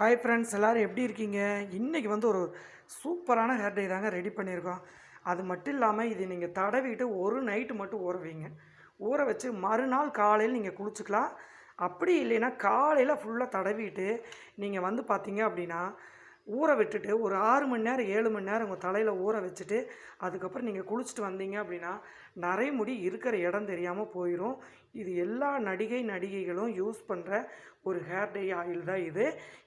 Hi friends எல்லோரும் எப்படி இருக்கீங்க? இன்றைக்கி வந்து ஒரு சூப்பரான ஹேர் டை தாங்க ரெடி பண்ணியிருக்கோம். அது மட்டும் இல்லாமல் இது நீங்கள் தடவிட்டு ஒரு நைட்டு மட்டும் ஊறவீங்க ஊற வச்சு மறுநாள் காலையில் நீங்கள் குளிச்சுக்கலாம். அப்படி இல்லைன்னா காலையில் ஃபுல்லாக தடவிட்டு நீங்கள் வந்து பார்த்தீங்க அப்படின்னா ஊற விட்டுட்டு ஒரு ஆறு மணி நேரம் ஏழு மணி நேரம் உங்கள் தலையில் ஊற வச்சுட்டு அதுக்கப்புறம் நீங்கள் குளிச்சுட்டு வந்தீங்க அப்படின்னா நிறைய முடி இருக்கிற இடம் தெரியாமல் போயிடும் இது எல்லா நடிகை நடிகைகளும் யூஸ் பண்ணுற ஒரு ஹேர் டை ஆயில் தான் இது.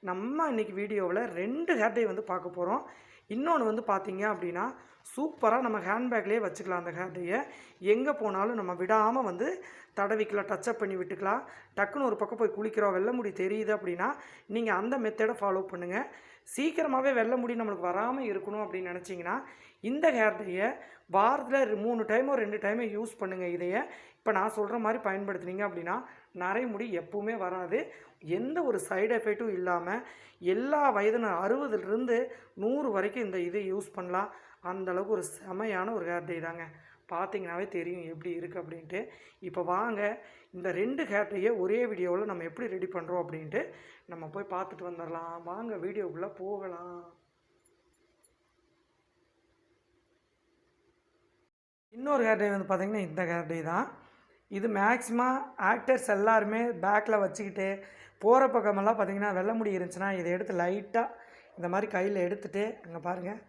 நம்ம இன்றைக்கி வீடியோவில் ரெண்டு ஹேர் டை வந்து பார்க்க போகிறோம் இன்னொன்று வந்து பார்த்தீங்க அப்படின்னா சூப்பராக நம்ம ஹேண்ட்பேக்லேயே வச்சுக்கலாம் அந்த ஹேர் டையை எங்கே போனாலும் நம்ம விடாமல் வந்து தடவிக்கலாம் டச்சப் பண்ணி விட்டுக்கலாம். டக்குன்னு ஒரு பக்கம் போய் குளிக்கிறோம் வெள்ளை முடி தெரியுது அப்படின்னா நீங்கள் அந்த மெத்தடை ஃபாலோ பண்ணுங்கள் சீக்கிரமாகவே வெள்ளை முடி நம்மளுக்கு வராமல் இருக்கணும் அப்படின்னு நினச்சிங்கன்னா இந்த ஹேர் டையை வாரத்தில் மூணு டைமோ ரெண்டு டைமோ யூஸ் பண்ணுங்கள் இதையை. இப்போ நான் சொல்கிற மாதிரி பயன்படுத்துனீங்க அப்படின்னா நிறைய முடி எப்பவுமே வராது. எந்த ஒரு சைடு எஃபெக்ட்டும் இல்லாமல் எல்லா வயதின அறுபதுலேருந்து நூறு வரைக்கும் இந்த இதை யூஸ் பண்ணலாம். அந்த அளவுக்கு ஒரு செமையான ஒரு ஹேர் டே தாங்க. பார்த்தீங்கனாவே தெரியும் எப்படி இருக்குது அப்படின்ட்டு. இப்போ வாங்க இந்த ரெண்டு ஹேர்டையே ஒரே வீடியோவில் நம்ம எப்படி ரெடி பண்ணுறோம் அப்படின்ட்டு நம்ம போய் பார்த்துட்டு வந்துடலாம் வாங்க வீடியோக்குள்ளே போகலாம். இன்னொரு ஹேர் டை வந்து பார்த்திங்கன்னா இந்த ஹேர் டை தான். இது மேக்ஸிமம் ஆக்டர்ஸ் எல்லாருமே பேக்கில் வச்சுக்கிட்டு போகிற பக்கமெல்லாம் பார்த்திங்கன்னா வெள்ளை முடி இருந்துச்சுன்னா இதை எடுத்து லைட்டாக இந்த மாதிரி கையில் எடுத்துகிட்டு அங்கே பாருங்கள்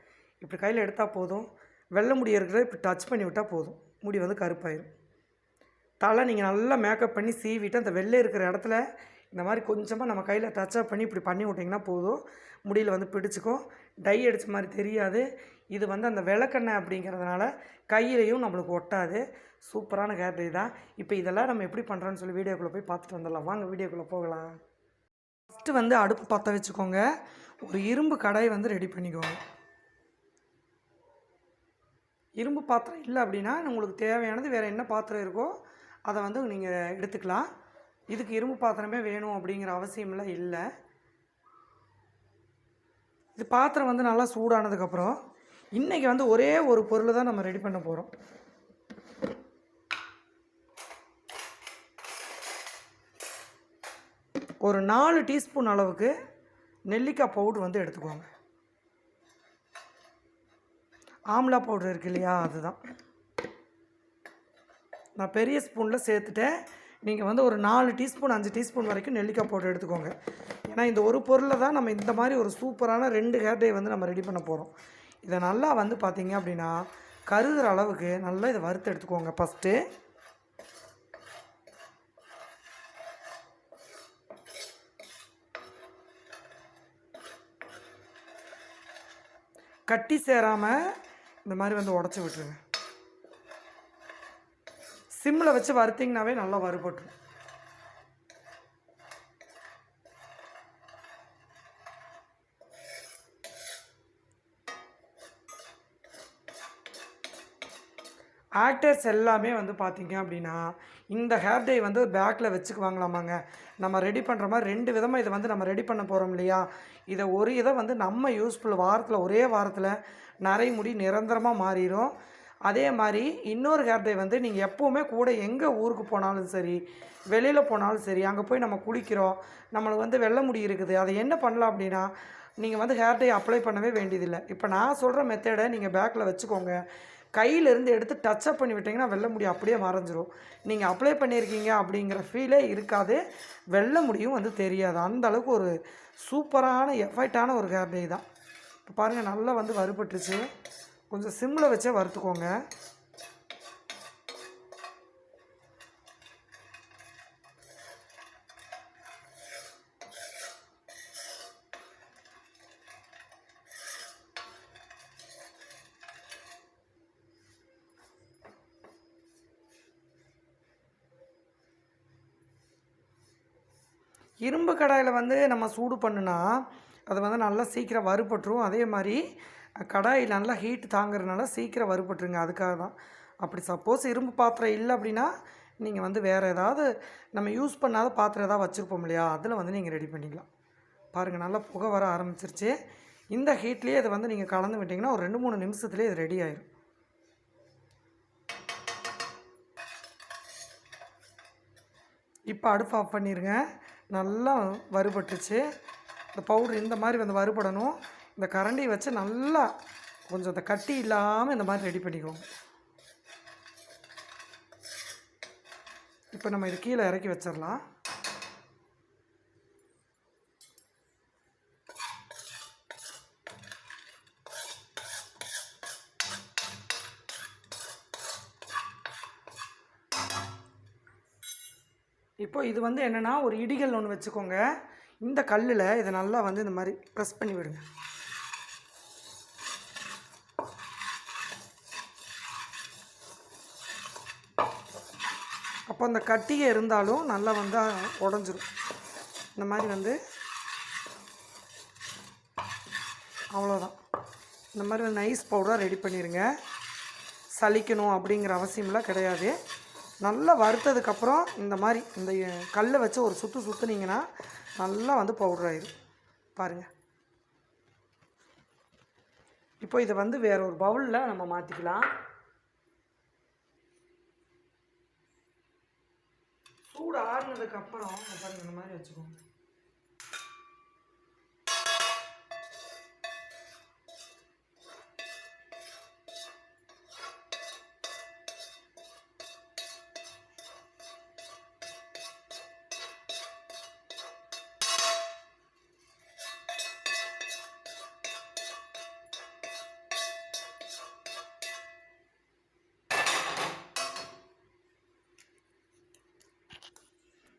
இப்படி கையில் எடுத்தால் போதும். வெள்ளை முடி இருக்கிறத இப்படி டச் பண்ணி விட்டால் போதும். முடி வந்து கருப்பாயிடும் தலை நீங்கள் நல்லா மேக்கப் பண்ணி சீவிட்டு அந்த வெள்ளை இருக்கிற இடத்துல இந்த மாதிரி கொஞ்சமாக நம்ம கையில் டச்சப் பண்ணி இப்படி பண்ணி விட்டிங்கன்னா போதும். முடியில் வந்து பிடிச்சிக்கும் டை அடித்த மாதிரி தெரியாது. இது வந்து அந்த விளக்கெண்ணெய் அப்படிங்கிறதுனால கையிலையும் நம்மளுக்கு ஒட்டாது. சூப்பரான ஹேர் டை தான். இப்போ இதெல்லாம் நம்ம எப்படி பண்ணுறோன்னு சொல்லி வீடியோக்குள்ளே போய் பார்த்துட்டு வந்துடலாம். வாங்க வீடியோக்குள்ளே போகலாம். ஃபஸ்ட்டு வந்து அடுப்பு பற்ற வச்சுக்கோங்க. ஒரு இரும்பு கடாய் வந்து ரெடி பண்ணிக்கோங்க. இரும்பு பாத்திரம் இல்லை அப்படின்னா உங்களுக்கு தேவையானது வேறு என்ன பாத்திரம் இருக்கோ அதை வந்து நீங்கள் எடுத்துக்கலாம். இதுக்கு இரும்பு பாத்திரமே வேணும் அப்படிங்கிற அவசியம்லாம் இல்லை. இது பாத்திரம் வந்து நல்லா சூடானதுக்கப்புறம் இன்றைக்கி வந்து ஒரே ஒரு பொருள் தான் நம்ம ரெடி பண்ண போகிறோம் ஒரு நாலு டீஸ்பூன் அளவுக்கு நெல்லிக்காய் பவுடர் வந்து எடுத்துக்கோங்க. ஆம்லா பவுடர் இருக்கு இல்லையா? அதுதான். நான் பெரிய ஸ்பூனில் சேர்த்துட்டேன். நீங்கள் வந்து ஒரு நாலு டீஸ்பூன் அஞ்சு டீஸ்பூன் வரைக்கும் நெல்லிக்காய் பவுடர் எடுத்துக்கோங்க. ஏன்னா இந்த ஒரு பொருளை தான் நம்ம இந்த மாதிரி ஒரு சூப்பரான ரெண்டு ஹேர் டே வந்து நம்ம ரெடி பண்ண போகிறோம் இதை நல்லா வந்து பார்த்தீங்க அப்படின்னா கருகிற அளவுக்கு நல்லா இதை வறுத்து எடுத்துக்கோங்க ஃபஸ்ட்டு கட்டி சேராமல் இந்த மாதிரி வந்து உடச்சி விட்டுருங்க. சிம்மில் வச்சு வறுத்திங்கனாவே நல்லா வறுபட்டுரும். ஆக்டர்ஸ் எல்லாமே வந்து பார்த்தீங்க அப்படின்னா இந்த ஹேர் டை வந்து பேக்கில் வச்சுக்குவாங்களாமாங்க. நம்ம ரெடி பண்ணுற மாதிரி ரெண்டு விதமாக இதை வந்து நம்ம ரெடி பண்ண போகிறோம் இல்லையா? இதை ஒரு இதை வந்து நம்ம யூஸ்ஃபுல் வாரத்தில் ஒரே வாரத்தில் நிறைய முடி நிரந்தரமாக மாறிடும் அதே மாதிரி இன்னொரு ஹேர் டை வந்து நீங்கள் எப்போவுமே கூட எங்கே ஊருக்கு போனாலும் சரி வெளியில் போனாலும் சரி அங்கே போய் நம்ம குளிக்கிறோம் நம்மளுக்கு வந்து வெள்ளை முடி இருக்குது அதை என்ன பண்ணலாம் அப்படின்னா நீங்கள் வந்து ஹேர் டை அப்ளை பண்ணவே வேண்டியதில்லை. இப்போ நான் சொல்கிற மெத்தடை நீங்கள் பேக்கில் வச்சுக்கோங்க. கையிலேருந்து எடுத்து டச்சப் பண்ணி விட்டிங்கன்னா வெள்ளை முடி அப்படியே மறைஞ்சிரும். நீங்கள் அப்ளை பண்ணியிருக்கீங்க அப்படிங்கிற ஃபீலே இருக்காது. வெள்ள முடியும் வந்து தெரியாது. அந்தளவுக்கு ஒரு சூப்பரான எஃபெக்டான ஒரு ஹேர் டே தான். இப்போ பாருங்கள் நல்லா வந்து வறுபட்டுருச்சு. கொஞ்சம் சிம்மில் வச்சே வறுத்துக்கோங்க. இரும்பு கடாயில் வந்து நம்ம சூடு பண்ணுனா அது வந்து நல்லா சீக்கிரம் வறுபட்டுரும். அதே மாதிரி கடாய் நல்லா ஹீட் தாங்கிறதுனால சீக்கிரம் வறுபட்டுருங்க. அதுக்காக தான். அப்படி சப்போஸ் இரும்பு பாத்திரம் இல்லை அப்படின்னா நீங்கள் வந்து வேறு ஏதாவது நம்ம யூஸ் பண்ணாத பாத்திரம் ஏதாவது வச்சுருப்போம் இல்லையா? அதில் வந்து நீங்கள் ரெடி பண்ணிக்கலாம். பாருங்கள் நல்லா புகை வர ஆரம்பிச்சிருச்சு. இந்த ஹீட்லேயே இதை வந்து நீங்கள் கலந்து விட்டிங்கன்னா ஒரு ரெண்டு மூணு நிமிஷத்துலேயே இது ரெடி ஆயிடும் இப்போ அடுப்பு ஆஃப் பண்ணிடுங்க நல்லா வறுபட்டுச்சு இந்த பவுட்ரு இந்த மாதிரி வந்து வறுபடணும். இந்த கரண்டியை வச்சு நல்லா கொஞ்சம் இந்த கட்டி இல்லாமல் இந்த மாதிரி ரெடி பண்ணிக்குவோம் இப்போ நம்ம இது கீழே இறக்கி வச்சிடலாம். இப்போ இது வந்து என்னென்னா ஒரு இடிகள் ஒன்று வச்சுக்கோங்க. இந்த கல்லில் இதை நல்லா வந்து இந்த மாதிரி ப்ரெஸ் பண்ணி விடுங்க. அப்போ அந்த கட்டிகை இருந்தாலும் நல்லா வந்து உடஞ்சிரும். இந்த மாதிரி வந்து அவ்வளோதான் இந்த மாதிரி வந்து நைஸ் பவுடராக ரெடி பண்ணிடுங்க சலிக்கணும் அப்படிங்கிற அவசியம்லாம் கிடையாது. நல்லா வறுத்ததுக்கப்புறம் இந்த மாதிரி இந்த கல்லை வச்சு ஒரு சுற்று சுற்றுனீங்கன்னா நல்லா வந்து பவுடர் ஆயிடும் பாருங்கள் இப்போ இதை வந்து வேற ஒரு பவுலில் நம்ம மாற்றிக்கலாம் சூடு ஆறுனதுக்கப்புறம் பாருங்கள் இந்த மாதிரி வச்சுக்கோங்க.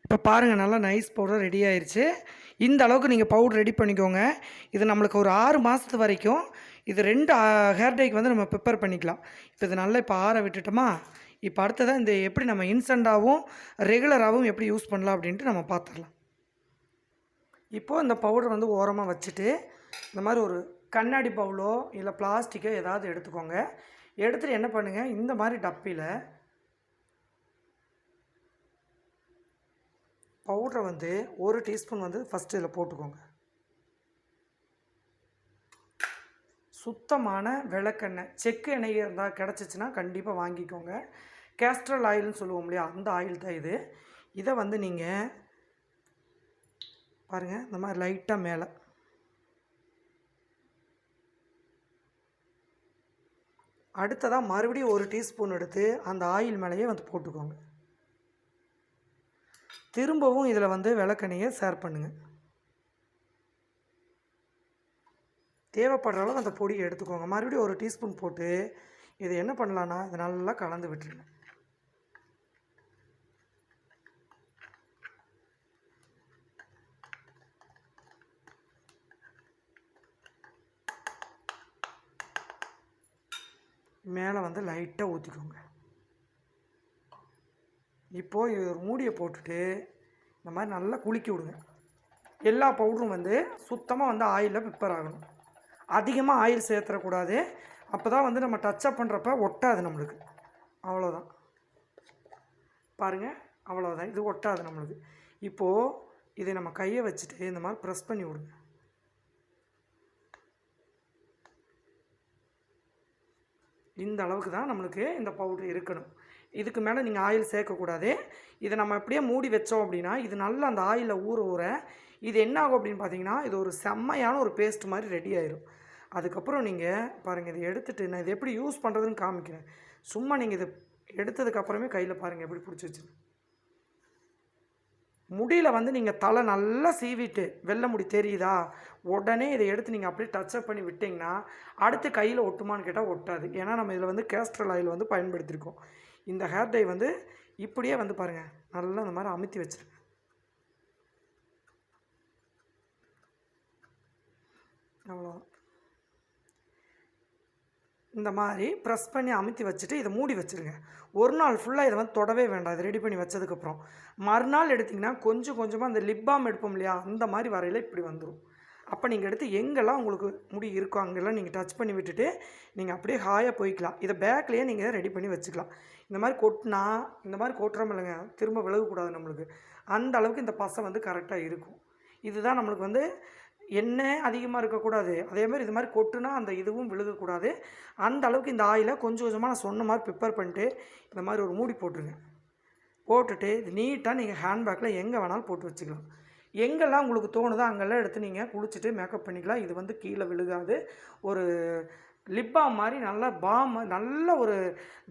இப்போ பாருங்கள் நல்லா நைஸ் பவுடர் ரெடி ஆயிடுச்சு இந்த அளவுக்கு நீங்கள் பவுடர் ரெடி பண்ணிக்கோங்க. இது நம்மளுக்கு ஒரு ஆறு மாதத்து வரைக்கும் இது ரெண்டு ஹேர் வந்து நம்ம ப்ரிப்பேர் பண்ணிக்கலாம். இப்போ இது நல்லா இப்போ ஆற விட்டுட்டோமா? இப்போ அடுத்ததாக இந்த எப்படி நம்ம இன்ஸ்டண்ட்டாகவும் ரெகுலராகவும் எப்படி யூஸ் பண்ணலாம் அப்படின்ட்டு நம்ம பார்த்துடலாம் இப்போது இந்த பவுடர் வந்து ஓரமாக வச்சுட்டு இந்த மாதிரி ஒரு கண்ணாடி பவுலோ இல்லை பிளாஸ்டிக்கோ ஏதாவது எடுத்துக்கோங்க. எடுத்துகிட்டு என்ன பண்ணுங்கள் இந்த மாதிரி டப்பியில் பவுடரை வந்து ஒரு டீஸ்பூன் வந்து ஃபஸ்ட்டு இதில் போட்டுக்கோங்க. சுத்தமான விளக்கெண்ணெய். செக்கு எண்ணெய் இருந்தால் கிடச்சிச்சின்னா கண்டிப்பாக வாங்கிக்கோங்க. கேஸ்ட்ரல் ஆயில்னு சொல்லுவோம் இல்லையா அந்த ஆயில் தான் இது. இதை வந்து நீங்கள் பாருங்கள் இந்த மாதிரி லைட்டாக மேலே. அடுத்ததாக மறுபடியும் ஒரு டீஸ்பூன் எடுத்து அந்த ஆயில் மேலேயே வந்து போட்டுக்கோங்க. திரும்பவும் இதில் வந்து விளக்கெண்ணையை ஷேர் பண்ணுங்கள் தேவைப்படுற அளவு அந்த பொடியை எடுத்துக்கோங்க. மறுபடியும் ஒரு டீஸ்பூன் போட்டு இதை என்ன பண்ணலான்னா இதை நல்லா கலந்து விட்டுருங்க. மேலே வந்து லைட்டாக ஊற்றிக்கோங்க இப்போது ஒரு மூடியை போட்டுட்டு இந்த மாதிரி நல்லா குலுக்கி விடுங்க. எல்லா பவுடரும் வந்து சுத்தமாக வந்து ஆயிலில் ப்ரிப்பேர் ஆகணும். அதிகமாக ஆயில் சேர்த்துடக்கூடாது அப்போ தான் வந்து நம்ம டச்சப் பண்ணுறப்ப ஒட்டாது நம்மளுக்கு. அவ்வளோதான் பாருங்கள் அவ்வளோதான் இது ஒட்டாது நம்மளுக்கு. இப்போது இதை நம்ம கையை வச்சுட்டு இந்த மாதிரி ப்ரெஸ் பண்ணி விடுங்க. இந்த அளவுக்கு தான் நம்மளுக்கு இந்த பவுடர் இருக்கணும். இதுக்கு மேலே நீங்கள் ஆயில் சேர்க்கக்கூடாது. இதை நம்ம அப்படியே மூடி வச்சோம் அப்படின்னா இது நல்லா அந்த ஆயிலில் ஊற ஊற இது என்ன ஆகும் அப்படின்னு பார்த்தீங்கன்னா இது ஒரு செம்மையான ஒரு பேஸ்ட் மாதிரி ரெடி ஆயிரும். அதுக்கப்புறம் நீங்கள் பாருங்கள் இதை எடுத்துகிட்டு நான் இதை எப்படி யூஸ் பண்ணுறதுன்னு காமிக்கிறேன். சும்மா நீங்கள் இதை எடுத்ததுக்கப்புறமே கையில் பாருங்கள் எப்படி பிடிச்சி வச்சு முடியில் வந்து நீங்கள் தலை நல்லா சீவிட்டு வெள்ளை முடி தெரியுதா? உடனே இதை எடுத்து நீங்கள் அப்படியே டச்சப் பண்ணி விட்டிங்கன்னா அடுத்து கையில் ஒட்டுமான்னு கேட்டால் ஒட்டாது. ஏன்னா நம்ம இதில் வந்து கேஸ்ட்ரல் ஆயில் வந்து பயன்படுத்தியிருக்கோம் இந்த ஹேர் டை வந்து இப்படியே வந்து பாருங்கள் நல்லா இந்த மாதிரி அமுத்தி வச்சுருங்க. அவ்வளோ இந்த மாதிரி ப்ரெஸ் பண்ணி அமுத்தி வச்சுட்டு இதை மூடி வச்சுருங்க. ஒரு நாள் ஃபுல்லாக இதை வந்து தொடவே வேண்டாம். இதை ரெடி பண்ணி வச்சதுக்கப்புறம் மறுநாள் எடுத்திங்கன்னா கொஞ்சம் கொஞ்சமாக அந்த லிப் பாம் எடுப்போம் இல்லையா? அந்த மாதிரி வரையில் இப்படி வந்துடும் அப்போ நீங்கள் எடுத்து எங்கெல்லாம் உங்களுக்கு முடி இருக்கோ அங்கெல்லாம் நீங்கள் டச் பண்ணி விட்டுட்டு நீங்கள் அப்படியே ஹாயாக போய்க்கலாம். இதை பேக்லேயே நீங்கள் ரெடி பண்ணி வச்சுக்கலாம். இந்த மாதிரி கொட்டினா இந்த மாதிரி கொட்டுறோம் இல்லைங்க திரும்ப விலகக்கூடாது நம்மளுக்கு. அந்த அளவுக்கு இந்த பசை வந்து கரெக்டாக இருக்கும். இதுதான் நம்மளுக்கு வந்து எண்ணெய் அதிகமாக இருக்கக்கூடாது. அதேமாதிரி இது மாதிரி கொட்டுனா அந்த இதுவும் விழுகக்கூடாது. அந்த அளவுக்கு இந்த ஆயிலை கொஞ்சம் கொஞ்சமாக நான் சொன்ன மாதிரி ப்ரிப்பேர் பண்ணிட்டு இந்த மாதிரி ஒரு மூடி போட்டுருங்க. போட்டுட்டு இது நீட்டாக நீங்கள் ஹேண்ட்பேக்கில் எங்கே வேணாலும் போட்டு வச்சுக்கலாம். எங்கெல்லாம் உங்களுக்கு தோணுதோ அங்கெல்லாம் எடுத்து நீங்கள் குளிச்சுட்டு மேக்கப் பண்ணிக்கலாம். இது வந்து கீழே விழுகாது. ஒரு லிப் மாதிரி நல்ல பாம் நல்ல ஒரு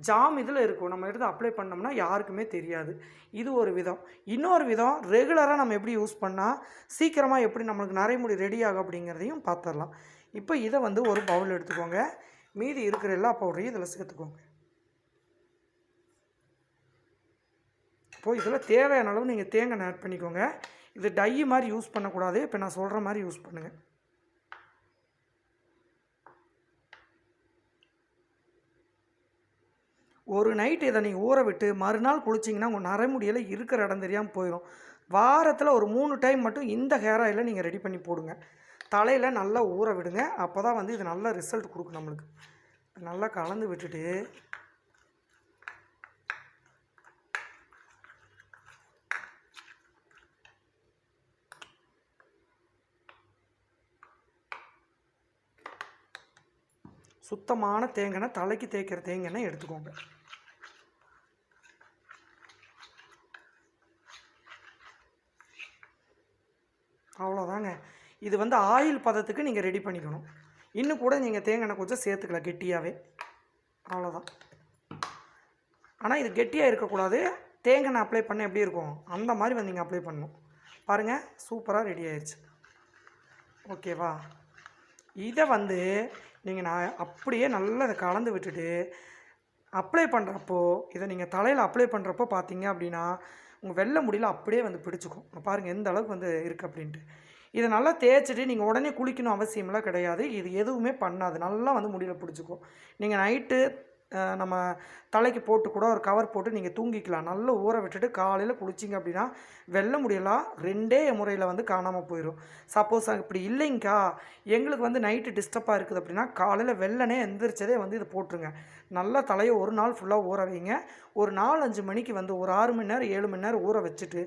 ஜாம் இதில் இருக்கும். நம்ம எடுத்து அப்ளை பண்ணோம்னா யாருக்குமே தெரியாது. இது ஒரு விதம். இன்னொரு விதம் ரெகுலராக நம்ம எப்படி யூஸ் பண்ணால் சீக்கிரமாக எப்படி நம்மளுக்கு நரைமுடி ரெடி ஆகும் அப்படிங்கிறதையும் பார்த்துடலாம். இப்போ இதை வந்து ஒரு பவுல் எடுத்துக்கோங்க. மீதி இருக்கிற எல்லா பவுடரையும் இதில் சேர்த்துக்கோங்க. இப்போது இதில் தேவையான அளவு நீங்கள் தேங்காய் ஆட் பண்ணிக்கோங்க. இது டை மாதிரி யூஸ் பண்ணக்கூடாது. இப்போ நான் சொல்கிற மாதிரி யூஸ் பண்ணுங்கள் ஒரு நைட் இதை நீங்கள் ஊற விட்டு மறுநாள் குளிச்சிங்கன்னா உங்கள் நரைமுடியில் இருக்கிற இடம் தெரியாமல் போயிடும் வாரத்தில் ஒரு மூணு டைம் மட்டும் இந்த ஹேர் ஆயிலை நீங்கள் ரெடி பண்ணி போடுங்க. தலையில் நல்லா ஊற விடுங்க. அப்போ தான் வந்து இது நல்ல ரிசல்ட் கொடுக்கும் நம்மளுக்கு. நல்லா கலந்து விட்டுட்டு சுத்தமான தேங்காய் தலைக்கு தேய்க்கிற தேங்காய் எடுத்துக்கோங்க. அவ்வளோதாங்க இது வந்து ஆயில் பதத்துக்கு நீங்கள் ரெடி பண்ணிக்கணும். இன்னும் கூட நீங்கள் தேங்காய் எண்ணெய் கொஞ்சம் சேர்த்துக்கலாம் கெட்டியாகவே அவ்வளோதான் ஆனால் இது கெட்டியாக இருக்கக்கூடாது. தேங்காய் அப்ளை பண்ண எப்படி இருக்கும்? அந்த மாதிரி வந்து நீங்கள் அப்ளை பண்ணணும். பாருங்கள் சூப்பராக ரெடி ஆயிடுச்சு ஓகேவா இதை வந்து நீங்கள் நான் அப்படியே நல்லா இதை கலந்து விட்டுட்டு அப்ளை பண்ணுறப்போ இதை நீங்கள் தலையில் அப்ளை பண்ணுறப்போ பார்த்தீங்க அப்படின்னா உங்கள் வெள்ளை முடியல அப்படியே வந்து பிடிச்சிக்கும். பாருங்கள் எந்த அளவுக்கு வந்து இருக்குது அப்படின்ட்டு. இதை நல்லா தேய்ச்சிட்டு நீங்கள் உடனே குளிக்கணும் அவசியம்லாம் கிடையாது. இது எதுவுமே பண்ணாது. நல்லா வந்து முடியல பிடிச்சிக்கும். நீங்கள் நைட்டு நம்ம தலைக்கு போட்டு கூட ஒரு கவர் போட்டு நீங்கள் தூங்கிக்கலாம். நல்லா ஊற விட்டுட்டு காலையில் குளிச்சிங்க அப்படின்னா வெள்ளை முடியலாம் ரெண்டே முறையில் வந்து காணாமல் போயிடும் சப்போஸ் இப்படி இல்லைங்கக்கா எங்களுக்கு வந்து நைட்டு டிஸ்டர்பாக இருக்குது அப்படின்னா காலையில் வெள்ளனே எந்திரிச்சதே வந்து இதை போட்டுருங்க. நல்லா தலையை ஒரு நாள் ஃபுல்லாக ஊற வைங்க. ஒரு நாலு அஞ்சு மணிக்கு வந்து ஒரு ஆறு மணி நேரம் ஏழு மணி நேரம் ஊற வச்சுட்டு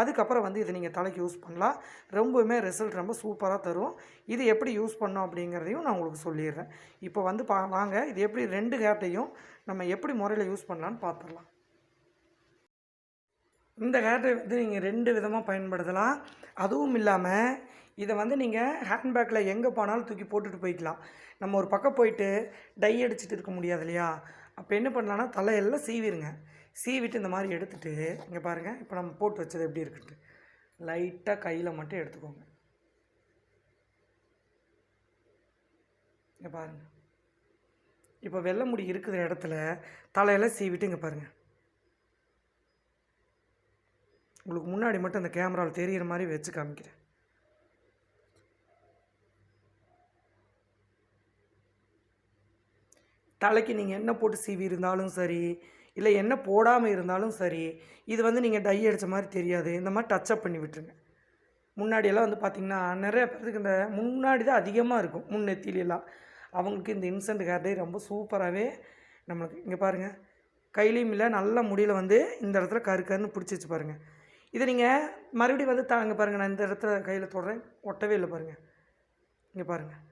அதுக்கப்புறம் வந்து இதை நீங்கள் தலைக்கு யூஸ் பண்ணலாம். ரொம்பவுமே ரிசல்ட் ரொம்ப சூப்பராக தரும். இது எப்படி யூஸ் பண்ணோம் அப்படிங்கிறதையும் நான் உங்களுக்கு சொல்லிடுறேன். இப்போ வந்து பா வாங்க. இது எப்படி ரெண்டு ஹேர்ட்டையும் நம்ம எப்படி முறையில் யூஸ் பண்ணலான்னு பார்த்துடலாம் இந்த ஹேர்டை வந்து நீங்கள் ரெண்டு விதமாக பயன்படுத்தலாம். அதுவும் இல்லாமல் இதை வந்து நீங்கள் ஹேண்ட்பேக்கில் எங்கே போனாலும் தூக்கி போட்டுட்டு போய்க்கலாம். நம்ம ஒரு பக்கம் போயிட்டு டை அடிச்சுட்டு இருக்க முடியாது இல்லையா? அப்போ என்ன பண்ணலான்னா தலையெல்லாம் சீவிடுங்க சீவிட்டு இந்த மாதிரி எடுத்துகிட்டு இங்கே பாருங்கள் இப்போ நம்ம போட்டு வச்சது எப்படி இருக்குது லைட்டாக கையில் மட்டும் எடுத்துக்கோங்க. இங்கே பாருங்கள் இப்போ வெள்ளை முடி இருக்கிற இடத்துல தலையெல்லாம் சீவிட்டு இங்கே பாருங்கள் உங்களுக்கு முன்னாடி மட்டும் அந்த கேமராவில் தெரிகிற மாதிரி வச்சு காமிக்கிறேன். தலைக்கு நீங்கள் என்ன போட்டு சீவி இருந்தாலும் சரி இல்லை என்ன போடாமல் இருந்தாலும் சரி இது வந்து நீங்கள் டை அடித்த மாதிரி தெரியாது. இந்த மாதிரி டச்சப் பண்ணி விட்டுருங்க. முன்னாடியெல்லாம் வந்து பார்த்திங்கன்னா நிறைய பேருக்கு இந்த முன்னாடி தான் அதிகமாக இருக்கும். முன் அவங்களுக்கு இந்த இன்சென்ட் ஹேர் ரொம்ப சூப்பராகவே நம்மளுக்கு இங்கே பாருங்கள் கையிலையும் இல்லை நல்ல முடியில் வந்து இந்த இடத்துல கரு கருன்னு பிடிச்சி வச்சு பாருங்கள் இதை நீங்கள் மறுபடியும் வந்து தாங்க பாருங்கள் நான் இந்த இடத்துல கையில் தொடுறேன் ஒட்டவே இல்லை பாருங்கள் இங்கே பாருங்கள்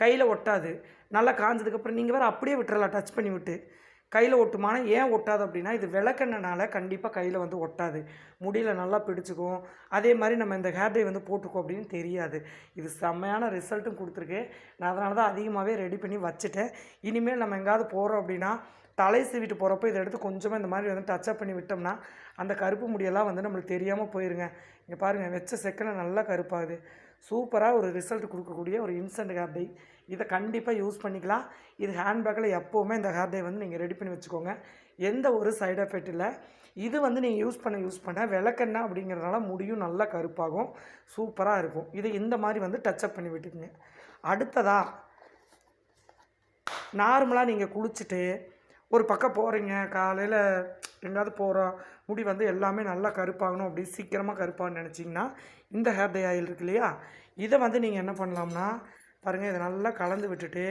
கையில் ஒட்டாது. நல்லா காஞ்சதுக்கப்புறம் நீங்கள் வேறு அப்படியே விட்டுறலாம் டச் பண்ணி விட்டு. கையில் ஒட்டுமான ஏன் ஒட்டாது அப்படின்னா இது விளக்கெண்ணனால கண்டிப்பாக கையில் வந்து ஒட்டாது. முடியில் நல்லா பிடிச்சிக்கும். அதே மாதிரி நம்ம இந்த ஹேர் டை வந்து போட்டுக்கோ அப்படின்னு தெரியாது. இது செம்மையான ரிசல்ட்டும் கொடுத்துருக்கு. நான் அதனால தான் அதிகமாகவே ரெடி பண்ணி வச்சுட்டேன். இனிமேல் நம்ம எங்கேயாவது போகிறோம் அப்படின்னா தலை சீவிட்டு போகிறப்போ இதை எடுத்து கொஞ்சமாக இந்த மாதிரி வந்து டச்சப் பண்ணி விட்டோம்னா அந்த கருப்பு முடியெல்லாம் வந்து நம்மளுக்கு தெரியாமல் போயிருங்க. இங்கே பாருங்கள் வச்ச செகண்டில் நல்லா கருப்பாகுது. சூப்பராக ஒரு ரிசல்ட் கொடுக்கக்கூடிய ஒரு இன்ஸ்டன்ட் ஹேர் டை இதை கண்டிப்பாக யூஸ் பண்ணிக்கலாம். இது ஹேண்ட்பேக்கில் எப்போவுமே இந்த ஹேர் டை வந்து நீங்கள் ரெடி பண்ணி வச்சுக்கோங்க. எந்த ஒரு சைடு எஃபெக்ட் இல்லை. இது வந்து நீங்கள் யூஸ் பண்ண யூஸ் பண்ண விளக்கெண்ணெய் அப்படிங்கிறதுனால முடியும் நல்லா கருப்பாகும் சூப்பராக இருக்கும். இதை இந்த மாதிரி வந்து டச்சப் பண்ணி விட்டுக்குங்க. அடுத்ததாக நார்மலாக நீங்கள் குளிச்சுட்டு ஒரு பக்கம் போகிறீங்க காலையில் எங்கேயாவது போகிறோம் முடி வந்து எல்லாமே நல்லா கருப்பாகணும் அப்படி சீக்கிரமாக கருப்பாகணும்னு நினச்சிங்கன்னா இந்த ஹேர் டே ஆயில் இருக்கு இல்லையா? இதை வந்து நீங்கள் என்ன பண்ணலாம்னா பாருங்கள் இதை நல்லா கலந்து விட்டுட்டு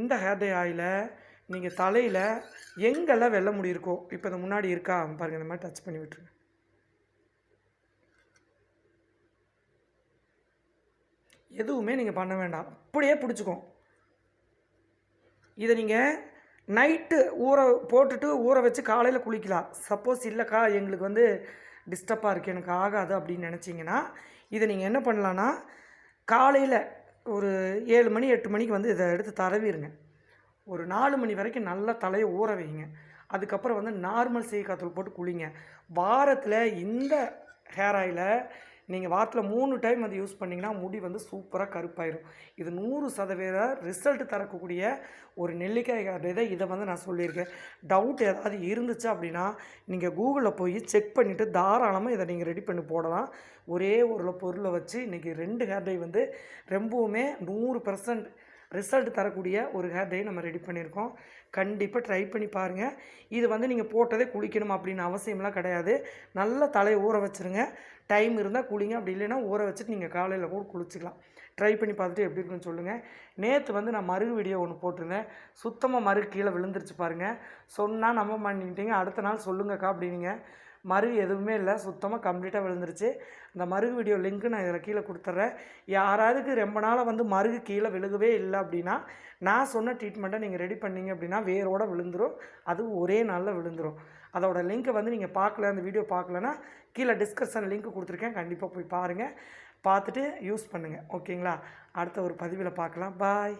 இந்த ஹேர் டே ஆயிலை நீங்கள் தலையில் எங்கெல்லாம் வெல்ல முடி இருக்கோ இப்போ இந்த முன்னாடி இருக்கா பாருங்கள் இந்த மாதிரி டச் பண்ணி விட்டுருங்க. எதுவுமே நீங்கள் பண்ண வேண்டாம். அப்படியே பிடிச்சிக்கும் இதை நீங்கள் நைட்டு ஊற போட்டுட்டு ஊற வச்சு காலையில் குளிக்கலாம். சப்போஸ் இல்லைக்கா எங்களுக்கு வந்து டிஸ்டர்பாக இருக்குது எனக்கு ஆகாது அப்படின்னு நினச்சிங்கன்னா இதை நீங்கள் என்ன பண்ணலான்னா காலையில் ஒரு ஏழு மணி எட்டு மணிக்கு வந்து இதை எடுத்து தடவிடுங்க ஒரு நாலு மணி வரைக்கும் நல்லா தலையை ஊற வைங்க. அதுக்கப்புறம் வந்து நார்மல் சீக்காத்தூள் போட்டு குளிங்க. வாரத்தில் இந்த ஹேர் ஆயிலை நீங்கள் வாரத்தில் மூணு டைம் வந்து யூஸ் பண்ணிங்கன்னா முடி வந்து சூப்பராக கருப்பாயிரும். இது நூறு சதவீத ரிசல்ட் தரக்கூடிய ஒரு நெல்லிக்காய் hair தான் இதை வந்து நான் சொல்லியிருக்கேன். டவுட் ஏதாவது இருந்துச்சு அப்படின்னா நீங்கள் கூகுளில் போய் செக் பண்ணிவிட்டு தாராளமாக இதை நீங்கள் ரெடி பண்ணி போடலாம். ஒரே ஒரு பொருளை வச்சு இன்றைக்கி ரெண்டு ஹேர் டை வந்து ரொம்பவுமே நூறு பர்சன்ட் ரிசல்ட் தரக்கூடிய ஒரு ஹேர் டை நம்ம ரெடி பண்ணியிருக்கோம். கண்டிப்பாக ட்ரை பண்ணி பாருங்கள் இது வந்து நீங்கள் போட்டதே குளிக்கணும் அப்படின்னு அவசியம்லாம் கிடையாது. நல்லா தலையை ஊற வச்சுருங்க. டைம் இருந்தால் குளிங்க. அப்படி இல்லைன்னா ஊற வச்சுட்டு நீங்கள் காலையில் கூட குளிச்சிக்கலாம். ட்ரை பண்ணி பார்த்துட்டு எப்படி இருக்குன்னு சொல்லுங்கள் நேற்று வந்து நான் மருகு வீடியோ ஒன்று போட்டிருந்தேன். சுத்தமாக மருகு கீழே விழுந்துருச்சு பாருங்கள் சொன்னால் நம்ப மாட்டேங்கிட்டீங்க அடுத்த நாள் சொல்லுங்கக்கா அப்படின்னீங்க. மருகு எதுவுமே இல்லை. சுத்தமாக கம்ப்ளீட்டாக விழுந்துருச்சு. அந்த மருகு வீடியோ லிங்க்கு நான் இதில் கீழே கொடுத்துட்றேன் யாராவதுக்கு ரொம்ப நாளாக வந்து மருகு கீழே விழுகவே இல்லை அப்படின்னா நான் சொன்ன ட்ரீட்மெண்ட்டை நீங்கள் ரெடி பண்ணீங்க அப்படின்னா வேரோடு விழுந்துரும். அது ஒரே நாளில் விழுந்துடும் அதோட லிங்க்கை வந்து நீங்கள் பார்க்கல அந்த வீடியோ பார்க்கலன்னா கீழே டிஸ்கஷன் லிங்க் கொடுத்துருக்கேன். கண்டிப்பாக போய் பாருங்கள் பார்த்துட்டு யூஸ் பண்ணுங்கள் ஓகேங்களா அடுத்த ஒரு பதிவில் பார்க்கலாம். பாய்